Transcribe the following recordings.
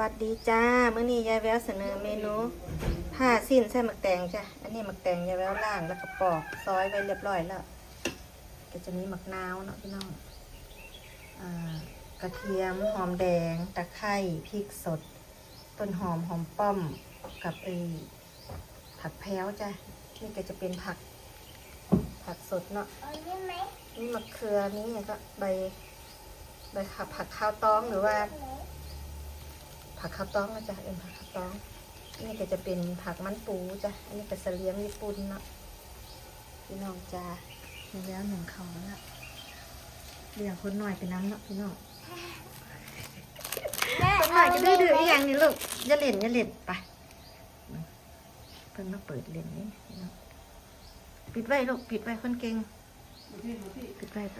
วัสดีจ้าเมื่อนี้ยายแววเสนอเมนูผ้าสิ้นใส่หมักแตงจ้ะอันนี้หมักแตงยายแววล่างแล้วก็ปอกซอยไว้เรียบร้อยแล้วก็จะมีหมักนาวเนาะพี่น้องอ่ากระเทียมหอมแดงตะไคร้พริกสด ต้นหอมหอมป้อมกับไอผักแพ้วจ้ะนี่ก็จะเป็นผัก ผักสดเนาะนี่มะเขือนี่ก็ใบใบขับผักข้าวตองหรือว่า ผักข้าวตองนะจ๊ะเอ็นผักข้าวตองนี่ก็จะเป็นผักมันปูจ้ะอันนี้ก็เสลียมญี่ปุ่นเนาะพี่น้องจ้ามีแล้วหนึ่งเขาแล้วล่ะเลี้ยงคนหน่อยไปน้ำเนาะพี่น้องคนหน่อยจะดื้อๆอีกอย่างนี้ลูกอย่าเล่นอย่าเล่นไปเพิ่งมาเปิดเล่นนี่ปิดไว้ลูกปิดไว้คนเก่งปิดไว้ไป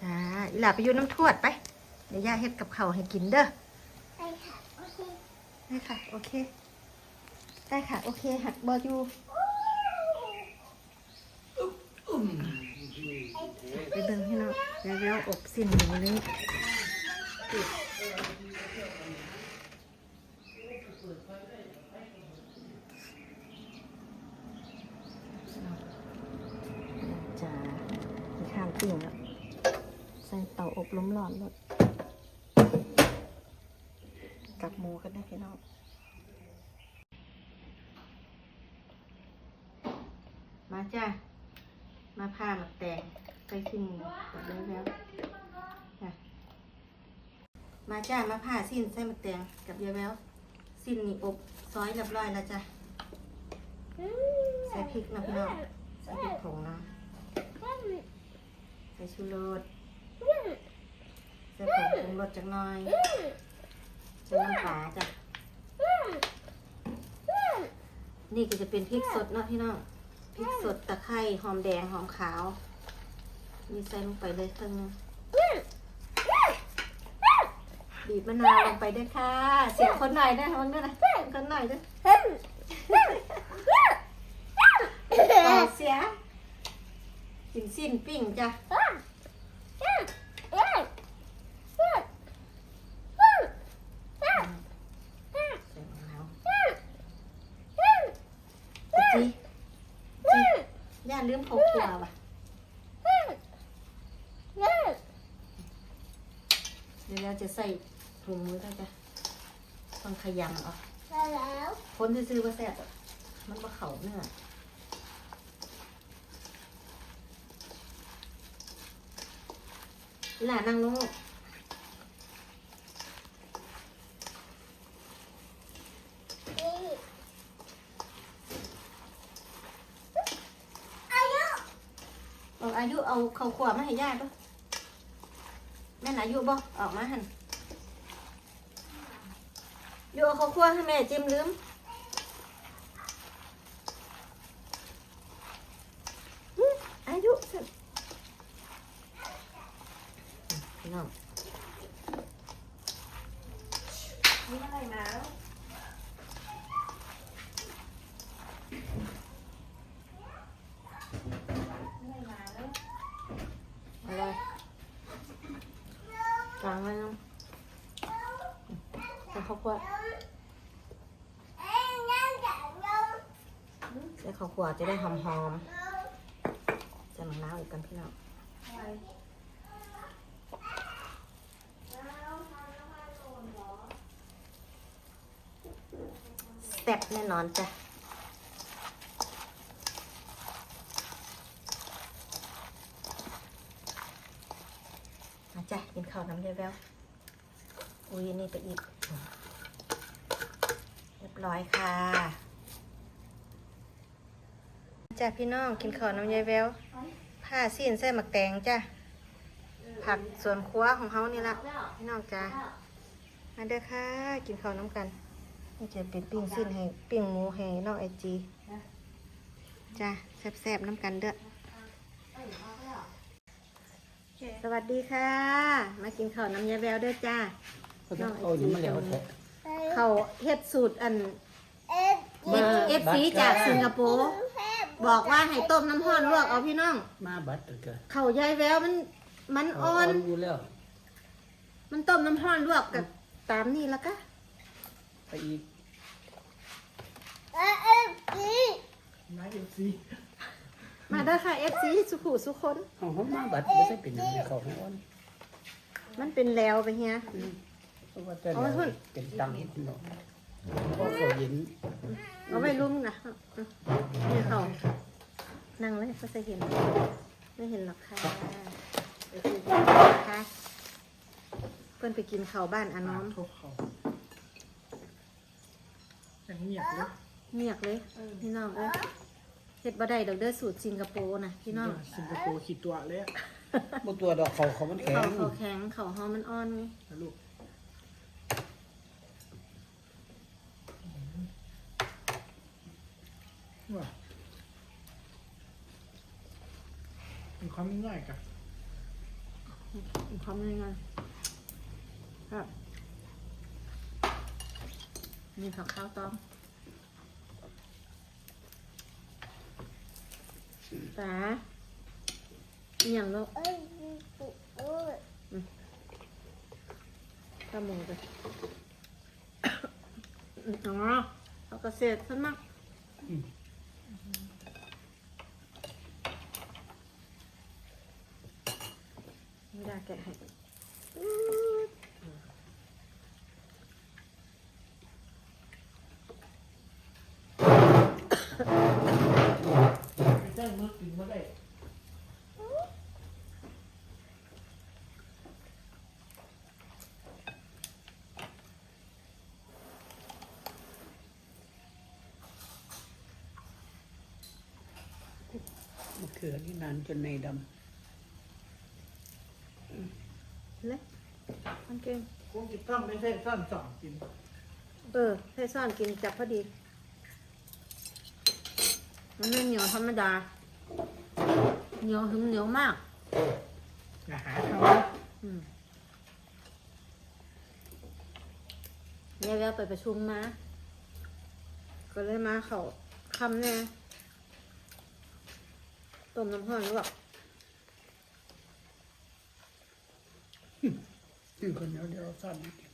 จ้าอีหล่าไปอยู่น้ำทวดไปเดี๋ยวย่าเฮ็ดกับเขาให้กินเด้อ ได้ค่ะ โอเค ได้ค่ะ โอเค หักบอลอยูไปเบิ่งให้เนาแล้วแล้วอบสิ้นหมูนี้จ้ามีข้างปิ้งแล้วใส่เตาอบล้มร้อนรด กับหมูกันได้พี่น้องมาจ้ามาผ้าหมักแตงใส่สิ้นหมดแล้วแล้วจ้ะมาจ้ามาผ้าสิ้นใส่หมักแตงกับยายแววสิ้นนี่อบซอยเรียบร้อยแล้วจ้ะใส่พริกนะพี่น้องใส่พริกผงนะใส่ชูรสใส่ผงปรุงรสจักหน่อย ใส่น้ำปลาจ้ะ นี่ก็จะเป็นพริกสดเนาะพี่น้อง พริกสดตะไคร้หอมแดงหอมขาวมีใส่ลงไปเลยครึ่งหนึงบีบมะนาวลงไปด้วยค่ะ เสียงคนหน่อยนะมันด้วยนะคนหน่อยด้วยต่อเสียกินสิ้นปิ้งจ้ะใส่มะนาวจีจีย่า ลืมเขาขวาว่ะเดี๋ยวเราจะใส่ถุงมือได้จ้ะต้องขยำเอะคนที่ซื้อมาแซ่บอะมันมาเข่าเนื้อหลานนั่งลงลูกบอกอายุ เอาเขาขวามาให้ย่าปะแม่นาอายุบ่ออกมาหันอยู่เอาเขาขวาให้แม่จิ้มลืมอายุสิน้องนี่อะไรมาแล้ว อะไรกลางไว้น้องใส่ข้าว คั่วใส่ข้าวคั่วจะได้หอมๆใส่มะนาอีกกันพี่น้องแซ่บแน่นอนจ้ะมาจ้ะกินข้าวน้ำยายแววอุ้ยนี่ไปอีก ร้อยค่ะ จ้ะพี่น้องกินข้าวน้ำยายแววผ้าซีนใส่หมักแตงจ้ะผักสวนครัวของเขานี่ละพี่น้องจ้ะมาเด้อค่ะ กินข้าวน้ำกันนี่จะเป็นปิ้งซีนให้ปิ้งหมูให้น้องไอจีจ้ะแซ่บๆน้ำกันเด้อสวัสดีค่ะ มากินข้าวน้ำยาแววด้วยจ้าน้องไอเอาอจียู่มาแล้วแท้ เขาเฮ็ดสูตรอันมาเอฟซีจากสิงคโปร์บอกว่าให้ต้มน้ำร้อนลวกเอาพี่น้อง มาบัดเกิดเขายายแววมัน มันอ่อน อยู่แล้ว มันต้มน้ำร้อนลวกกับตามนี่แล้วก็อีกนายเอฟซีมาเด้อค่ะ FC สุขุสุคนของเขามาบัดไม่ใช่เป็นอย่างนี้เขาของอ้อน มันเป็นแล้วไปเฮียเพราะ ว่าแต่เอาไว้เพิ่นเป็นตังค์เนาะเพราะเขาเย็นเอาไว้ลุ่มนะนี่เขานั่งเลยก็จะเห็น ไม่เห็นหรอกค่ะไปคุยกันนะคะเพื่อนไปกินข้าวบ้านอาน้อมทบเขาอย่างเงียบเลยเมียกเลยพี่น้องเอ้ยเฮ็ดบ่ได้ดอกเด้อสูตรสิงคโปร์นะพี่น้องสิงคโปร์ขีดตัวเลยบนตัวดอกเขาเขามันแข็งเขาแข็งเขาหอมมันอ่อนไงลูก ว้าเป็นความง่ายกันหอมยังไงครับนี่ข้าวข้าวต้มตาอหย่างลูกข้าวหมูไปอ๋อเอากระเสร็จซะมั้ง ไม่ได้แกะให้แจ้งมือกินมาได้ มะเขือนี่นานจนในดเลยมันเก่งคงจะต้องไม่ใช่สั้นสองกินเออให้ซ่อนกินจับพอดี มันไม่เหนียวธรรมดา เหนียวหึมเหนียวมากอย่าหาทำอืมเนี่ยแววไปประชุมมา ก็เลยมาเขาคำแน่ ต้มน้ำห้อนหรือเปล่าำนี่คนเดียวเดียวสั้นนิดเดียว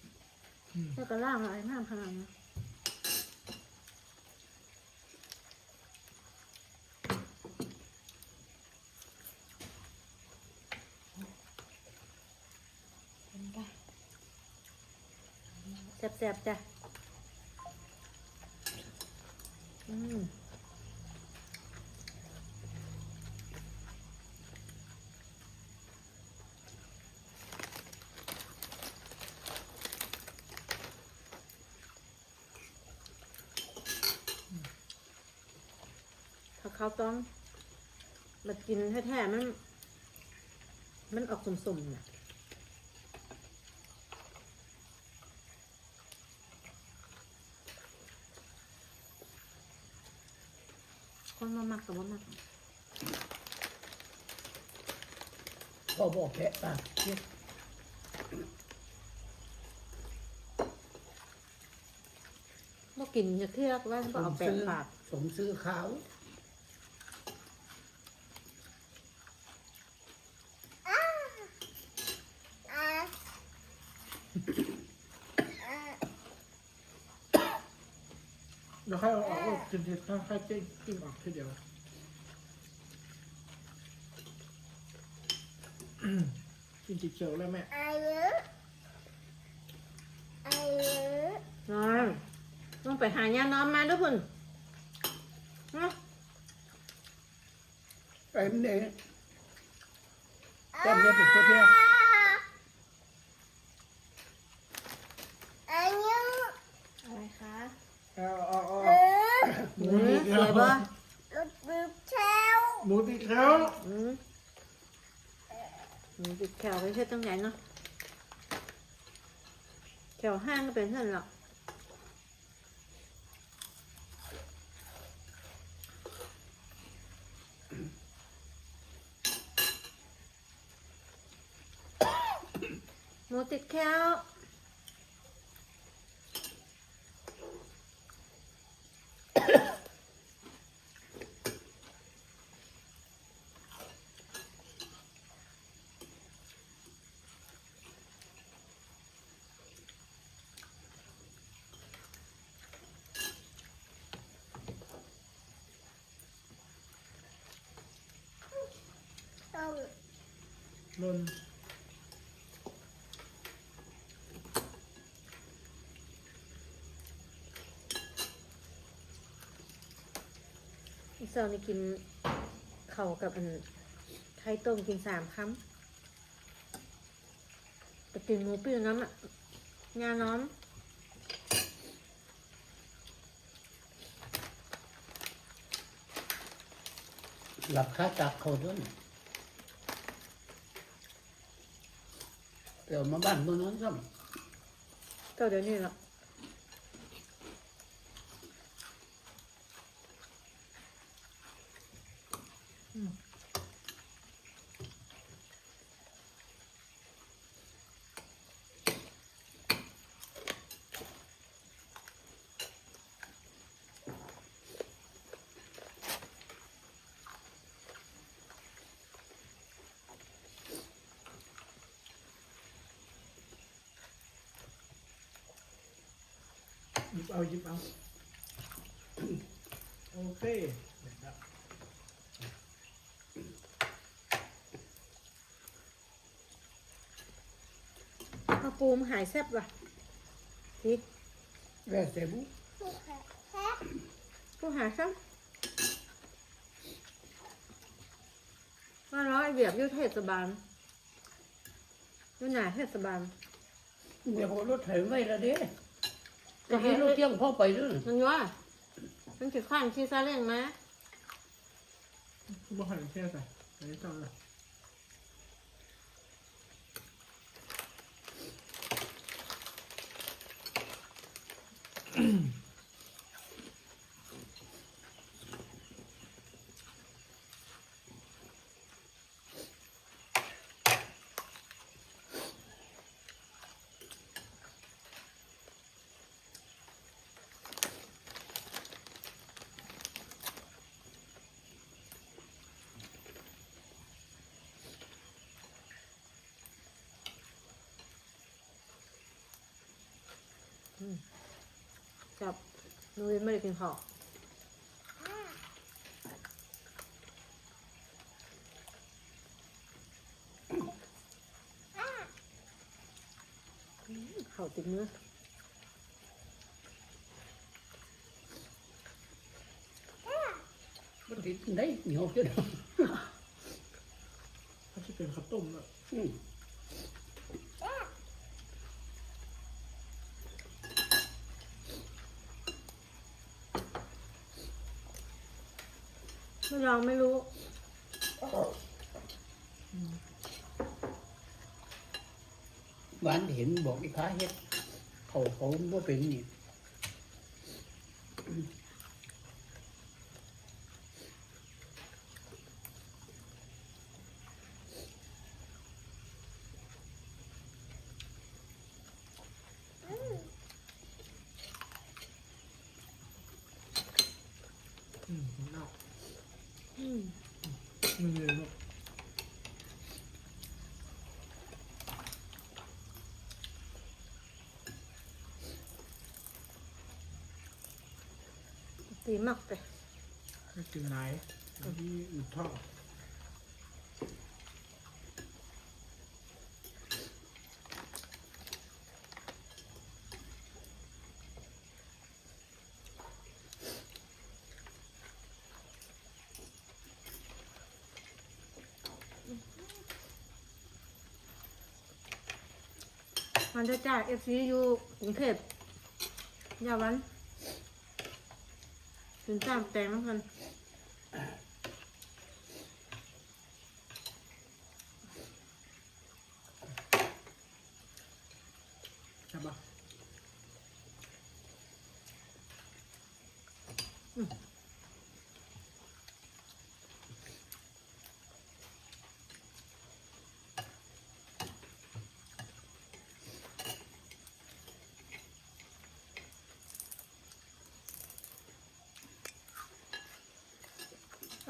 แล้วก็ล่างอะไรน้ำขนาดนี้นแซ่บๆจ้ะ อืม เขาต้องมากินแท้ๆมัน มันออกสมๆน่ะคนมามักกับว่ามักพอบอกแค่ปากเช็ดบ่กินจะเที่ยกว่าก็เอาแปะปาก สมซื้อขาว แล้วค่อยเอาออกลูกกินทีค่อยๆจิ้มจิ้มออกทีเดียวอืมกินจิเขียวแล้วแม่นอนต้องไปหาย่าน้อมมาด้วยพุ่นเนาะไปมันเองแก้มเนี่ยเป็นเที่ยว อะไรคะ เอาเอาเอา หมูเสียบ่ หมูติดแล้ว อืมหมู ติดแขวไม่ใช่ตรงไหนเนาะแขวห้างก็เป็นเท่านั้นหรอกหมูติดแขว นนอีเซานี่กินเข่าวกับอันไข่ต้มกินสามคำไปกินหมูปิ้งน้ำอะงาน้อมหลับค่าจากเขาด้วย เดี๋ยวมาบ้านเมื่อนั้นซ้ก็เดี๋ยวนี้ละ เอาหยิบเอา โอเคเด็ดละข้าวปูมนหายแซ่บว่ะนี่ำแว่เสบุกูหาซ้ำว่าร้อยเบียบอยุทธเทศบาลอยุ่หนาเทศบาล เดี๋ยวรถไถไว้และเด้ จะให้รถเที่ยงพ่อไปด้วยมันว่ามันถือข้างชีซาเล้งมาบ่หันแค่ใส่อันนี้ต้องเลย จับนูยไม่ได้กินข้าวอืมข้าวติดมือมันติดได้เหนียวจะได้ถ้าจะเป็นข้าวต้มอะ ไม่ลองไม่รู้ หวานเห็นบอกอีค้าเฮ็ด เขาเขาบ่เป็นนี่อืมผมเอาอื ไม่เลยลูกตีมากไปให้กินไหนอันที่อุดท่อ มันจะจ่ายเอฟซีอยู่กรุงเทพยาวันถึงจ้างแตงน้ำกันใช่ป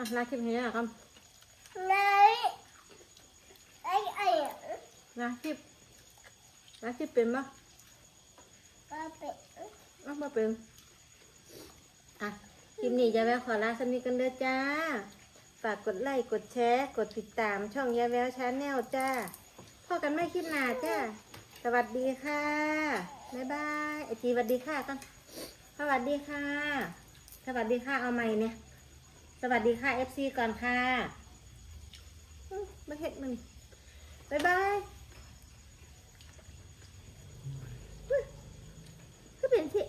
อะลาคลิปนี้นะครับ Lấy Lấy ai ạ? ลาคลิปลาคลิปเป็นปะ Ba bẹ อ้าวมาเป็นอะคลิปนี้จะไปขอลาสนิทกันเด้อจ้า ฝากกดไลค์กดแชร์ กดติดตามช่องยายแววชาแนลจ้าพอกันไม่คลิปหน้าจ้า สวัสดีค่ะ บ๊ายบายไอจีสวัสดีค่ะกันสวัสดีค่ะ สวัสดีค่ะเอาใหม่เนี่ย สวัสดีค่ะ FC ก่อนค่ะมาเห็ดมันบ๊ายบายคือเป็นที่